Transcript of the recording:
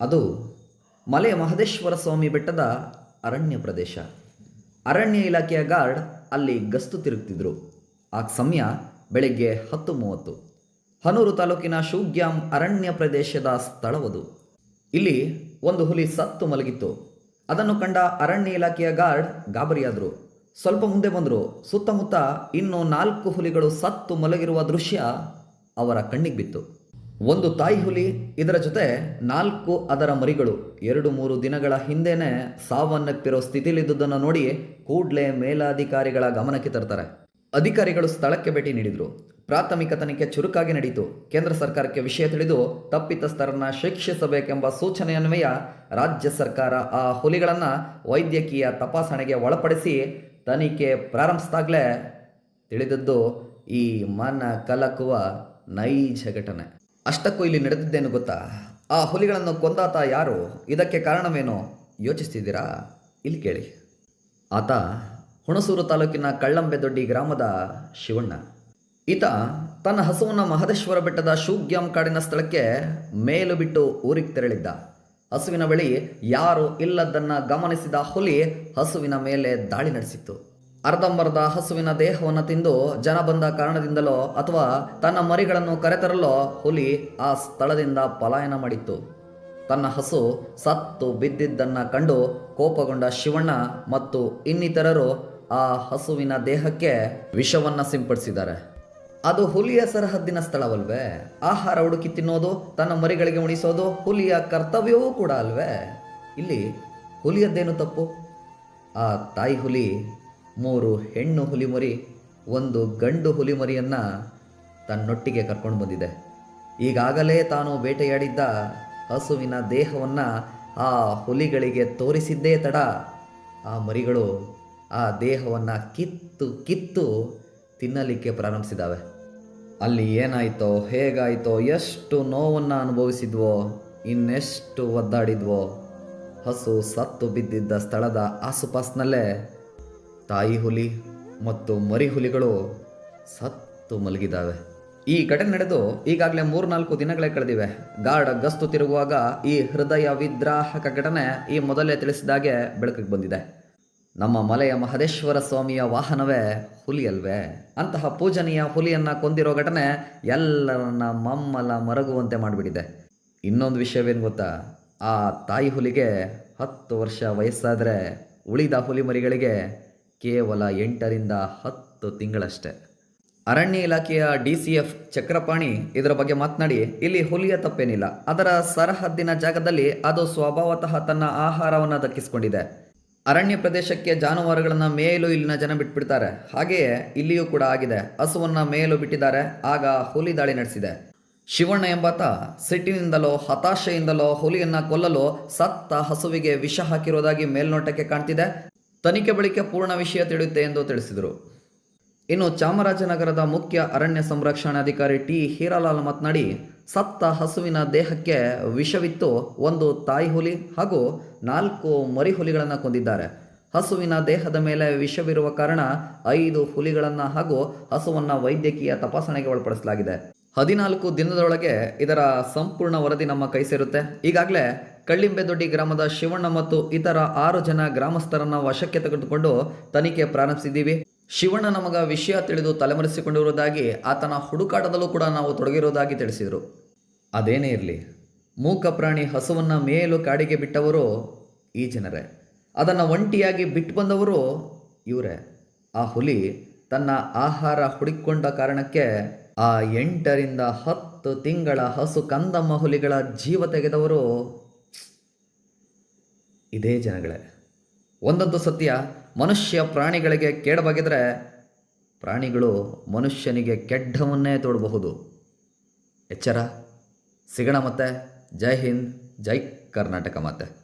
ಅದು ಮಲೆ ಮಹದೇಶ್ವರ ಸ್ವಾಮಿ ಬೆಟ್ಟದ ಅರಣ್ಯ ಪ್ರದೇಶ. ಅರಣ್ಯ ಇಲಾಖೆಯ ಗಾರ್ಡ್ ಅಲ್ಲಿ ಗಸ್ತು ತಿರುಗ್ತಿದ್ರು. ಆ ಸಮಯ ಬೆಳಗ್ಗೆ ಹತ್ತು ಮೂವತ್ತು. ಹನೂರು ತಾಲೂಕಿನ ಶೂಗ್ಯಾಂ ಅರಣ್ಯ ಪ್ರದೇಶದ ಸ್ಥಳವದು. ಇಲ್ಲಿ ಒಂದು ಹುಲಿ ಸತ್ತು ಮಲಗಿತ್ತು. ಅದನ್ನು ಕಂಡ ಅರಣ್ಯ ಇಲಾಖೆಯ ಗಾರ್ಡ್ ಗಾಬರಿಯಾದರು. ಸ್ವಲ್ಪ ಮುಂದೆ ಬಂದರು. ಸುತ್ತಮುತ್ತ ಇನ್ನು ನಾಲ್ಕು ಹುಲಿಗಳು ಸತ್ತು ಮಲಗಿರುವ ದೃಶ್ಯ ಅವರ ಕಣ್ಣಿಗೆ ಬಿತ್ತು. ಒಂದು ತಾಯಿ ಹುಲಿ, ಇದರ ಜೊತೆ ನಾಲ್ಕು ಅದರ ಮರಿಗಳು. ಎರಡು ಮೂರು ದಿನಗಳ ಹಿಂದೆನೆ ಸಾವನ್ನಪ್ಪಿರೋ ಸ್ಥಿತಿಲಿದ್ದುದನ್ನು ನೋಡಿ ಕೂಡಲೇ ಮೇಲಾಧಿಕಾರಿಗಳ ಗಮನಕ್ಕೆ ತರ್ತಾರೆ. ಅಧಿಕಾರಿಗಳು ಸ್ಥಳಕ್ಕೆ ಭೇಟಿ ನೀಡಿದರು. ಪ್ರಾಥಮಿಕ ತನಿಖೆ ಚುರುಕಾಗಿ ನಡೆಯಿತು ಕೇಂದ್ರ ಸರ್ಕಾರಕ್ಕೆ ವಿಷಯ ತಿಳಿದು ತಪ್ಪಿತಸ್ಥರನ್ನ ಶಿಕ್ಷಿಸಬೇಕೆಂಬ ಸೂಚನೆಯನ್ವಯ ರಾಜ್ಯ ಸರ್ಕಾರ ಆ ಹುಲಿಗಳನ್ನು ವೈದ್ಯಕೀಯ ತಪಾಸಣೆಗೆ ಒಳಪಡಿಸಿ ತನಿಖೆ ಪ್ರಾರಂಭಿಸಿದಾಗಲೇ ತಿಳಿದದ್ದು ಈ ಮನ ಕಲಕುವ ನೈಜ ಘಟನೆ. ಅಷ್ಟಕ್ಕೂ ಇಲ್ಲಿ ನಡೆದಿದ್ದೇನು ಗೊತ್ತಾ? ಆ ಹುಲಿಗಳನ್ನು ಕೊಂದಾತ ಯಾರು? ಇದಕ್ಕೆ ಕಾರಣವೇನು ಯೋಚಿಸ್ತಿದ್ದೀರಾ? ಇಲ್ಲಿ ಕೇಳಿ. ಆತ ಹುಣಸೂರು ತಾಲೂಕಿನ ಕಳ್ಳಂಬೆ ದೊಡ್ಡಿ ಗ್ರಾಮದ ಶಿವಣ್ಣ. ಈತ ತನ್ನ ಹಸುವನ್ನು ಮಹದೇಶ್ವರ ಬೆಟ್ಟದ ಶೂಗ್ಯಾಂ ಕಾಡಿನ ಸ್ಥಳಕ್ಕೆ ಮೇಲು ಬಿಟ್ಟು ಊರಿಗೆ ತೆರಳಿದ್ದ. ಹಸುವಿನ ಬಳಿ ಯಾರು ಇಲ್ಲದನ್ನ ಗಮನಿಸಿದ ಹುಲಿ ಹಸುವಿನ ಮೇಲೆ ದಾಳಿ ನಡೆಸಿತ್ತು. ಅರ್ಧಂಬರ್ಧ ಹಸುವಿನ ದೇಹವನ್ನು ತಿಂದು ಜನ ಬಂದ ಕಾರಣದಿಂದಲೋ ಅಥವಾ ತನ್ನ ಮರಿಗಳನ್ನು ಕರೆತರಲೋ ಹುಲಿ ಆ ಸ್ಥಳದಿಂದ ಪಲಾಯನ ಮಾಡಿತ್ತು. ತನ್ನ ಹಸು ಸತ್ತು ಬಿದ್ದಿದ್ದನ್ನು ಕಂಡು ಕೋಪಗೊಂಡ ಶಿವಣ್ಣ ಮತ್ತು ಇನ್ನಿತರರು ಆ ಹಸುವಿನ ದೇಹಕ್ಕೆ ವಿಷವನ್ನು ಸಿಂಪಡಿಸಿದ್ದಾರೆ. ಅದು ಹುಲಿಯ ಸರಹದ್ದಿನ ಸ್ಥಳವಲ್ವೇ? ಆಹಾರ ಹುಡುಕಿ ತಿನ್ನೋದು, ತನ್ನ ಮರಿಗಳಿಗೆ ಉಣಿಸೋದು, ಹುಲಿಯ ಕರ್ತವ್ಯವೂ ಕೂಡ ಅಲ್ವೇ? ಇಲ್ಲಿ ಹುಲಿಯದ್ದೇನು ತಪ್ಪು? ಆ ತಾಯಿ ಹುಲಿ ಮೂರು ಹೆಣ್ಣು ಹುಲಿಮರಿ, ಒಂದು ಗಂಡು ಹುಲಿಮರಿಯನ್ನು ತನ್ನೊಟ್ಟಿಗೆ ಕರ್ಕೊಂಡು ಬಂದಿದೆ. ಈಗಾಗಲೇ ತಾನು ಬೇಟೆಯಾಡಿದ್ದ ಹಸುವಿನ ದೇಹವನ್ನು ಆ ಹುಲಿಗಳಿಗೆ ತೋರಿಸಿದ್ದೇ ತಡ ಆ ಮರಿಗಳು ಆ ದೇಹವನ್ನು ಕಿತ್ತು ಕಿತ್ತು ತಿನ್ನಲಿಕ್ಕೆ ಪ್ರಾರಂಭಿಸಿದಾವೆ. ಅಲ್ಲಿ ಏನಾಯ್ತೋ, ಹೇಗಾಯ್ತೋ, ಎಷ್ಟು ನೋವನ್ನು ಅನುಭವಿಸಿದ್ವೋ, ಇನ್ನೆಷ್ಟು ಒದ್ದಾಡಿದ್ವೋ. ಹಸು ಸತ್ತು ಬಿದ್ದಿದ್ದ ಸ್ಥಳದ ಆಸುಪಾಸಿನಲ್ಲೇ ತಾಯಿ ಹುಲಿ ಮತ್ತು ಮರಿ ಹುಲಿಗಳು ಸತ್ತು ಮಲಗಿದ್ದಾವೆ. ಈ ಘಟನೆ ನಡೆದು ಈಗಾಗಲೇ ಮೂರ್ನಾಲ್ಕು ದಿನಗಳೇ ಕಳೆದಿವೆ. ಗಾರ್ಡ್ ಗಸ್ತು ತಿರುಗುವಾಗ ಈ ಹೃದಯ ವಿದ್ರಾಹಕ ಘಟನೆ ಈ ಮೊದಲೇ ತಿಳಿಸಿದಾಗೆ ಬೆಳಕಿಗೆ ಬಂದಿದೆ. ನಮ್ಮ ಮಲೆಯ ಮಹದೇಶ್ವರ ಸ್ವಾಮಿಯ ವಾಹನವೇ ಹುಲಿ ಅಲ್ವೇ ಅಂತಹ ಪೂಜನೀಯ ಹುಲಿಯನ್ನ ಕೊಂದಿರೋ ಘಟನೆ ಎಲ್ಲರನ್ನ ಮಮ್ಮಲ ಮರಗುವಂತೆ ಮಾಡಿಬಿಟ್ಟಿದೆ. ಇನ್ನೊಂದು ವಿಷಯವೇನು ಗೊತ್ತಾ? ಆ ತಾಯಿ ಹುಲಿಗೆ ಹತ್ತು ವರ್ಷ ವಯಸ್ಸಾದರೆ ಉಳಿದ ಹುಲಿ ಮರಿಗಳಿಗೆ ಕೇವಲ ಎಂಟರಿಂದ ಹತ್ತು ತಿಂಗಳಷ್ಟೇ. ಅರಣ್ಯ ಇಲಾಖೆಯ ಡಿ ಸಿ ಎಫ್ ಚಕ್ರಪಾಣಿ ಇದರ ಬಗ್ಗೆ ಮಾತನಾಡಿ, ಇಲ್ಲಿ ಹುಲಿಯ ತಪ್ಪೇನಿಲ್ಲ. ಅದರ ಸರಹದ್ದಿನ ಜಾಗದಲ್ಲಿ ಅದು ಸ್ವಭಾವತಃ ತನ್ನ ಆಹಾರವನ್ನು ದಕ್ಕಿಸಿಕೊಂಡಿದೆ. ಅರಣ್ಯ ಪ್ರದೇಶಕ್ಕೆ ಜಾನುವಾರುಗಳನ್ನು ಮೇಲು ಇಲ್ಲಿನ ಜನ ಬಿಟ್ಬಿಡ್ತಾರೆ. ಹಾಗೆಯೇ ಇಲ್ಲಿಯೂ ಕೂಡ ಆಗಿದೆ. ಹಸುವನ್ನು ಮೇಲೂ ಬಿಟ್ಟಿದ್ದಾರೆ. ಆಗ ಹುಲಿ ದಾಳಿ ನಡೆಸಿದೆ. ಶಿವಣ್ಣ ಎಂಬಾತ ಸಿಟ್ಟಿನಿಂದಲೋ, ಹತಾಶೆಯಿಂದಲೋ ಹುಲಿಯನ್ನು ಕೊಲ್ಲಲು ಸತ್ತ ಹಸುವಿಗೆ ವಿಷ ಹಾಕಿರುವುದಾಗಿ ಮೇಲ್ನೋಟಕ್ಕೆ ಕಾಣ್ತಿದೆ. ತನಿಖೆ ಬಳಿಕ ಪೂರ್ಣ ವಿಷಯ ತಿಳಿಯುತ್ತೆ ಎಂದು ತಿಳಿಸಿದರು. ಇನ್ನು ಚಾಮರಾಜನಗರದ ಮುಖ್ಯ ಅರಣ್ಯ ಸಂರಕ್ಷಣಾಧಿಕಾರಿ ಟಿ. ಹೀರಾಲಾಲ್ ಮಾತನಾಡಿ, ಸತ್ತ ಹಸುವಿನ ದೇಹಕ್ಕೆ ವಿಷವಿತ್ತು, ಒಂದು ತಾಯಿ ಹುಲಿ ಹಾಗೂ ನಾಲ್ಕು ಮರಿ ಹುಲಿಗಳನ್ನು ಕೊಂದಿದ್ದಾರೆ. ಹಸುವಿನ ದೇಹದ ಮೇಲೆ ವಿಷವಿರುವ ಕಾರಣ ಐದು ಹುಲಿಗಳನ್ನು ಹಾಗೂ ಹಸುವನ್ನು ವೈದ್ಯಕೀಯ ತಪಾಸಣೆಗೆ ಒಳಪಡಿಸಲಾಗಿದೆ. ಹದಿನಾಲ್ಕು ದಿನದೊಳಗೆ ಇದರ ಸಂಪೂರ್ಣ ವರದಿ ನಮ್ಮ ಕೈ ಸೇರುತ್ತೆ. ಈಗಾಗಲೇ ಕಳ್ಳಿಂಬೆದೊಡ್ಡಿ ಗ್ರಾಮದ ಶಿವಣ್ಣ ಮತ್ತು ಇತರ ಆರು ಜನ ಗ್ರಾಮಸ್ಥರನ್ನ ವಶಕ್ಕೆ ತೆಗೆದುಕೊಂಡು ತನಿಖೆ ಪ್ರಾರಂಭಿಸಿದ್ದೀವಿ. ಶಿವಣ್ಣ ನಮಗ ವಿಷಯ ತಿಳಿದು ತಲೆಮರೆಸಿಕೊಂಡಿರುವುದಾಗಿ ಆತನ ಹುಡುಕಾಟದಲ್ಲೂ ಕೂಡ ನಾವು ತೊಡಗಿರುವುದಾಗಿ ತಿಳಿಸಿದರು. ಅದೇನೇ ಇರಲಿ, ಮೂಕ ಪ್ರಾಣಿ ಹಸುವನ್ನು ಮೇಲು ಕಾಡಿಗೆ ಬಿಟ್ಟವರು ಈ ಜನರೇ. ಅದನ್ನು ಒಂಟಿಯಾಗಿ ಬಿಟ್ಟು ಬಂದವರು ಇವರೇ. ಆ ಹುಲಿ ತನ್ನ ಆಹಾರ ಹುಡುಕೊಂಡ ಕಾರಣಕ್ಕೆ ಆ ಎಂಟರಿಂದ ಹತ್ತು ತಿಂಗಳ ಹಸು ಕಂದ ಮಹುಲಿಗಳ ಜೀವ ತೆಗೆದವರು ಇದೇ ಜನಗಳೇ. ಒಂದೊಂದು ಸತ್ಯ, ಮನುಷ್ಯ ಪ್ರಾಣಿಗಳಿಗೆ ಕೇಡಬಾಗಿದ್ರೆ ಪ್ರಾಣಿಗಳು ಮನುಷ್ಯನಿಗೆ ಕೆಡ್ಡವನ್ನೇ ತೋಡಬಹುದು. ಎಚ್ಚರ? ಸಿಗಣ ಮತ್ತೆ. ಜೈ ಹಿಂದ್, ಜೈ ಕರ್ನಾಟಕ ಮಾತೆ.